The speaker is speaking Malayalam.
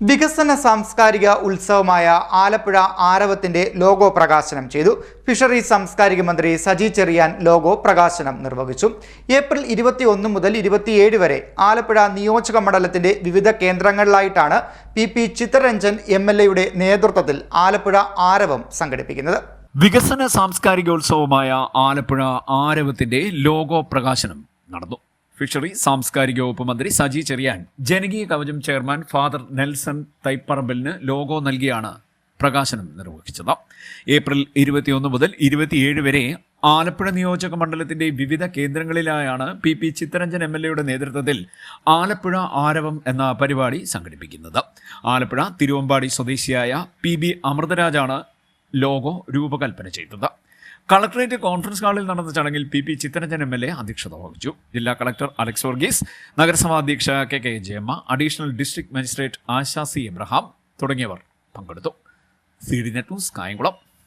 വികസന സാംസ്കാരിക ഉത്സവമായ ആലപ്പുഴ ആരവത്തിന്റെ ലോഗോ പ്രകാശനം ചെയ്തു. ഫിഷറീസ് സാംസ്കാരിക മന്ത്രി സജി ചെറിയാൻ ലോഗോ പ്രകാശനം നിർവഹിച്ചു. ഏപ്രിൽ ഇരുപത്തിയൊന്ന് മുതൽ ഇരുപത്തിയേഴ് വരെ ആലപ്പുഴ നിയോജക മണ്ഡലത്തിന്റെ വിവിധ കേന്ദ്രങ്ങളിലായിട്ടാണ് P P Chitharanjan M L എയുടെ നേതൃത്വത്തിൽ ആലപ്പുഴ ആരവം സംഘടിപ്പിക്കുന്നത്. വികസന സാംസ്കാരികോത്സവമായ ആലപ്പുഴ ആരവത്തിന്റെ ലോഗോ പ്രകാശനം നടന്നു. ഫിഷറി സാംസ്കാരിക വകുപ്പ് മന്ത്രി സജി ചെറിയാൻ ജനകീയ കവചം ചെയർമാൻ ഫാദർ നെൽസൺ തൈപ്പറമ്പലിന് ലോഗോ നൽകിയാണ് പ്രകാശനം നിർവഹിച്ചത്. ഏപ്രിൽ ഇരുപത്തിയൊന്ന് മുതൽ ഇരുപത്തിയേഴ് വരെ ആലപ്പുഴ നിയോജക മണ്ഡലത്തിന്റെ വിവിധ കേന്ദ്രങ്ങളിലായാണ് P P Chitharanjan M L എയുടെ നേതൃത്വത്തിൽ ആലപ്പുഴ ആരവം എന്ന പരിപാടി സംഘടിപ്പിക്കുന്നത്. ആലപ്പുഴ തിരുവമ്പാടി സ്വദേശിയായ പി ബി അമൃതരാജാണ് ലോഗോ രൂപകൽപ്പന ചെയ്തത്. കളക്ടറേറ്റ് കോൺഫറൻസ് ഹാളിൽ നടന്ന ചടങ്ങിൽ P P Chitharanjan M L A അധ്യക്ഷത വഹിച്ചു. ജില്ലാ കളക്ടർ അലക്സ് വർഗീസ് നഗരസഭാ അധ്യക്ഷ K K Jayamma additional district magistrate Asha C Abraham തുടങ്ങിയവർ പങ്കെടുത്തു. C D net news Kayamkulam.